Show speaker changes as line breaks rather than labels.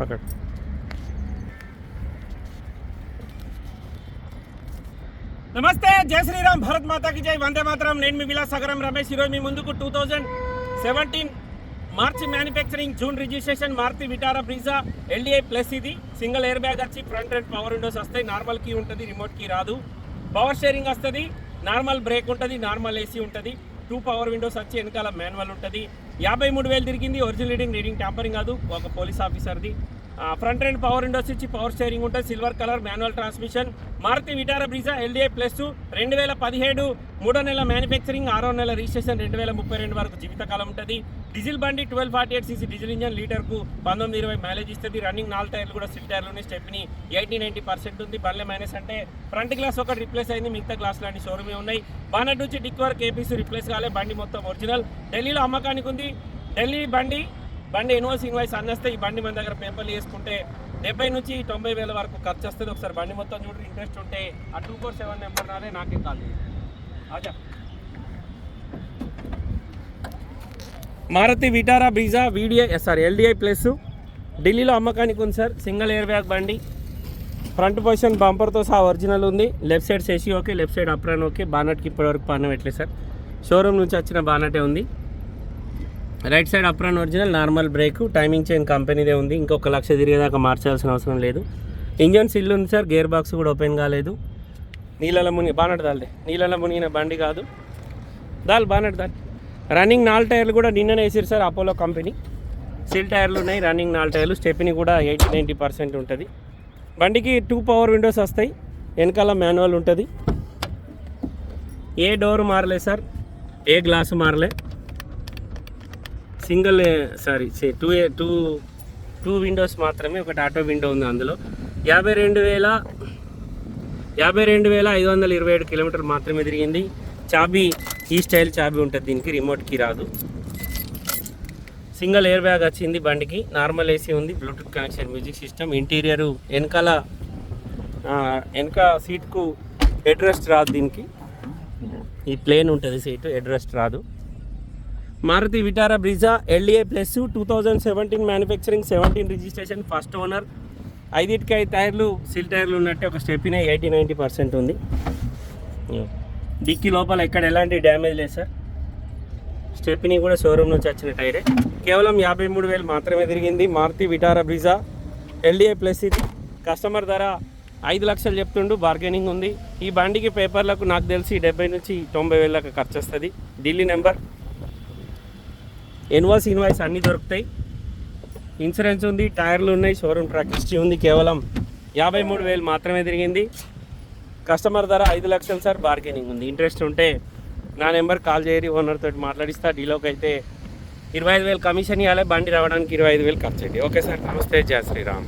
పక్కన నమస్తే జై శ్రీరామ్ భరత్ మాతాకి జై. వందే మాతరం. నేను మీ విలాసగరం రమేష్. ఈరోజు మీ ముందుకు two thousand seventeen March manufacturing June registration Maruti Vitara Brezza LDI plus ఇది. సింగిల్ ఎయిర్ బ్యాగ్ వచ్చి ఫ్రంట్ అండ్ పవర్ విండోస్ వస్తాయి. నార్మల్ కీ ఉంటుంది రిమోట్ కీ రాదు. పవర్ షేరింగ్ వస్తుంది నార్మల్ బ్రేక్ ఉంటుంది నార్మల్ ఏసీ ఉంటుంది. టూ పవర్ విండోస్ వచ్చి వెనకాల మాన్యువల్ ఉంటుంది. యాభై మూడు వేలు తిరిగింది ఒరిజినల్ రీడింగ్ రీడింగ్ ట్యాంపరింగ్ కాదు ఒక పోలీస్ ఆఫీసర్ది ఫ్రంట్ అండ్ పవర్ విండోస్ ఇచ్చి పవర్ స్టీరింగ్ ఉంటుంది silver colour manual transmission Maruti Vitara Brezza LDI plus రెండు వేల పదిహేడు మూడో నెల మ్యానుఫ్యాక్చరింగ్ ఆరో నెల రిజిస్ట్రేషన్ రెండు వేల ముప్పై రెండు వరకు జీవితకాలం ఉంటుంది. డీజిల్ బండి twelve forty eight CC diesel engine లీటర్కు పంతొమ్మిది ఇరవై మైలేజ్ ఇస్తుంది. రన్నింగ్ నాలుగు టైర్లు కూడా సిల్ టైర్లు స్టెప్ని ఎయిటీ నైంటీ పర్సెంట్ ఉంది. బండ్లే మైనస్ అంటే ఫ్రంట్ గ్లాస్ ఒకటి రిప్లేస్ అయింది. మిగతా గ్లాస్ లాంటి షోరూమే ఉన్నాయి. బానట్ నుంచి డిక్ వరకు ఏపీసీ రిప్లేస్ కాలే. బండి మొత్తం ఒరిజినల్ ఢిల్లీలో అమ్మకానికి ఉంది. ఢిల్లీ బండి బండి ఇన్వాయిస్ ఇన్వాయిస్ అందిస్తే ఈ బండి మన దగ్గర పేపర్లు వేసుకుంటే డెబ్బై నుంచి తొంభై వేల వరకు ఖర్చు వస్తుంది. ఒకసారి బండి మొత్తం చూడండి ఇంట్రెస్ట్ ఉంటే ఆ టూ ఫోర్ సెవెన్ నెంబర్ రాలే నాకే కాల్ చేయండి అచ్చా Maruti Vitara Brezza VDI sorry LDI plus ఢిల్లీలో అమ్మకానికి ఉంది సార్ సింగిల్ ఎయిర్ బ్యాగ్ బండి. ఫ్రంట్ పొజిషన్ బంపర్తో సహా ఒరిజినల్ ఉంది. Left side సెసి okay left side apron okay. బానట్కి ఇప్పటివరకు పన్ను పెట్టలేదు సార్ షోరూమ్ నుంచి వచ్చిన బానటే ఉంది. Right side apron original normal brake timing chain కంపెనీదే ఉంది. ఇంకొక లక్ష తిరిగేదాకా మార్చాల్సిన అవసరం లేదు. ఇంజన్ సిల్ ఉంది సార్ గేర్ బాక్స్ కూడా ఓపెన్ కాలేదు. నీళ్ళలో మునిగి బానట్ దాల్దే. నీళ్ళలో మునిగిన బండి కాదు. దాల్ బానట్ దాల్. రన్నింగ్ నాలుగు టైర్లు కూడా నిన్ననే వేసారు సార్ అపోలో కంపెనీ. సిల్ టైర్లు ఉన్నాయి రన్నింగ్ నాలుగు టైర్లు. స్టెప్ని కూడా ఎయిటీ నైంటీ పర్సెంట్ ఉంటుంది. బండికి టూ పవర్ విండోస్ వస్తాయి వెనకాల మాన్యువల్ ఉంటుంది. ఏ డోర్ మారలే సార్ ఏ glass మారలే. Single sorry two two two windows మాత్రమే ఒకటి ఆటో విండో ఉంది అందులో. యాభై రెండు వేల యాభై రెండు వేల ఐదు వందల ఇరవై ఏడు కిలోమీటర్లు మాత్రమే తిరిగింది. చాబీ ఈ స్టైల్ చాబీ ఉంటుంది దీనికి రిమోట్కి రాదు. సింగిల్ ఎయిర్ బ్యాగ్ వచ్చింది బండికి నార్మల్ ఏసీ ఉంది Bluetooth connection music system interior వెనకాల వెనక సీట్కు హెడ్ రెస్ట్ రాదు దీనికి. ఈ ప్లేన్ ఉంటుంది సీటు హెడ్ రెస్ట్ రాదు. Maruti Vitara Brezza LDI plus two thousand seventeen manufacturing seventeen registration first owner ఐదింటికి ఐదు టైర్లు సిల్ టైర్లు ఉన్నట్టే ఒక స్టెప్నే ఎయిటీ నైంటీ పర్సెంట్ ఉంది. డిక్కీ లోపల ఎక్కడ ఎలాంటి డ్యామేజ్ లేదు సార్. స్టెప్ని కూడా షోరూమ్ నుంచి వచ్చిన టైరే. కేవలం యాభై మూడు వేలు మాత్రమే తిరిగింది Maruti Vitara Brezza. LDI plus ఇది. కస్టమర్ ధర ఐదు లక్షలు చెప్తుండు బార్గెనింగ్ ఉంది. ఈ బండికి పేపర్లకు నాకు తెలిసి డెబ్బై నుంచి తొంభై వేల దాకా ఖర్చు వస్తుంది. ఢిల్లీ నెంబర్. ఇన్వాయిస్ ఇన్వాయిస్ అన్నీ దొరుకుతాయి. ఇన్సూరెన్స్ ఉంది టైర్లు ఉన్నాయి షోరూమ్ ట్రాక్ హిస్టరీ ఉంది కేవలం యాభై మూడు వేలు మాత్రమే తిరిగింది. కస్టమర్ ధర ఐదు లక్షలు సార్ బార్గెనింగ్ ఉంది. ఇంట్రెస్ట్ ఉంటే నా నెంబర్ కాల్ చేయరి ఓనర్ తోటి మాట్లాడిస్తా. డీలోకి అయితే ఇరవై ఐదు వేలు కమిషన్ ఇవ్వాలి బండి రావడానికి ఇరవై ఐదు వేలు ఖర్చు ఓకే సార్ నమస్తే జయ శ్రీరామ్.